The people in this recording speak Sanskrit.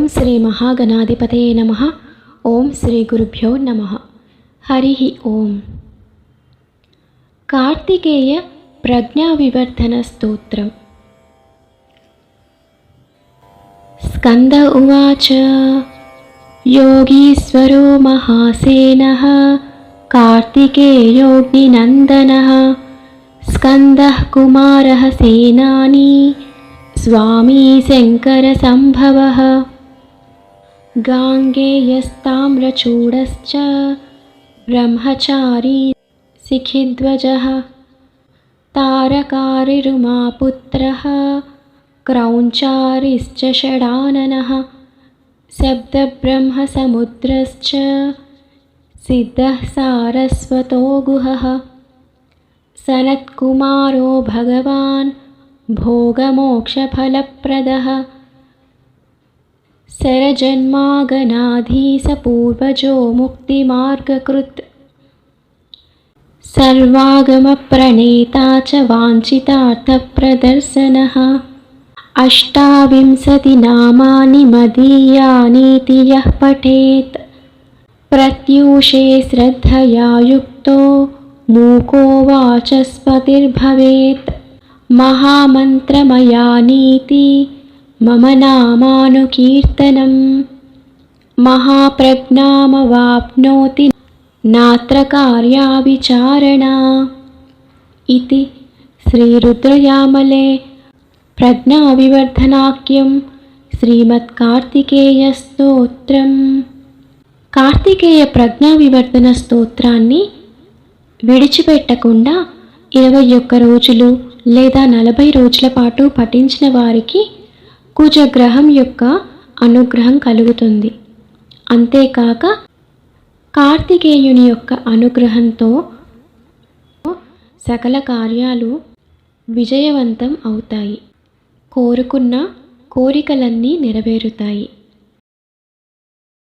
ఓం శ్రీ మహాగణాధిపతే నమ ఓం శ్రీ గురుభ్యో నమ హరి ఓం కార్తికేయ ప్రజ్ఞావివర్ధన స్తోత్రం స్కంద ఉవాచ योगीश्वरो महासेनः कार्तिकेयोऽग्निनन्दनः स्कन्दः कुमारः सेनानी स्वामी शङ्करसम्भवः गाङ्गेयस्ताम्रचूडश्च ब्रह्मचारी शिखिध्वजः तारकारिरुमापुत्रः क्रौञ्चारिश्च षडाननः शब्दब्रह्मसमुद्रश्च सिद्धः सारस्वतो गुहः सनत्कुमारो भगवान् भोगमोक्षफलप्रदः शरजन्मागनाधीसपूर्वजो मुक्तिमार्गकृत्। सर्वागमप्रणेता च वाञ्छितार्थप्रदर्शनः अष्टाविंशतिनामानि मदीयानीति यः पठेत्। प्रत्यूषे श्रद्धया युक्तो मूको वाचस्पतिर्भवेत्। महामन्त्रमयानीति మమ నామానుకీర్తనం మహాప్రజ్ఞామవాప్నోతి నాత్ర కార్యావిచారణ ఇది శ్రీరుద్రయామలే ప్రజ్ఞావివర్ధనాఖ్యం శ్రీమత్కార్తికేయ స్తోత్రం కార్తికేయ ప్రజ్ఞావివర్ధన స్తోత్రాన్ని విడిచిపెట్టకుండా ఇరవై ఒక్క రోజులు లేదా నలభై రోజుల పాటు పఠించిన వారికి కుజగ్రహం యొక్క అనుగ్రహం కలుగుతుంది. అంతేకాక కార్తికేయుని యొక్క అనుగ్రహంతో సకల కార్యాలు విజయవంతం అవుతాయి. కోరుకున్న కోరికలన్నీ నెరవేరుతాయి.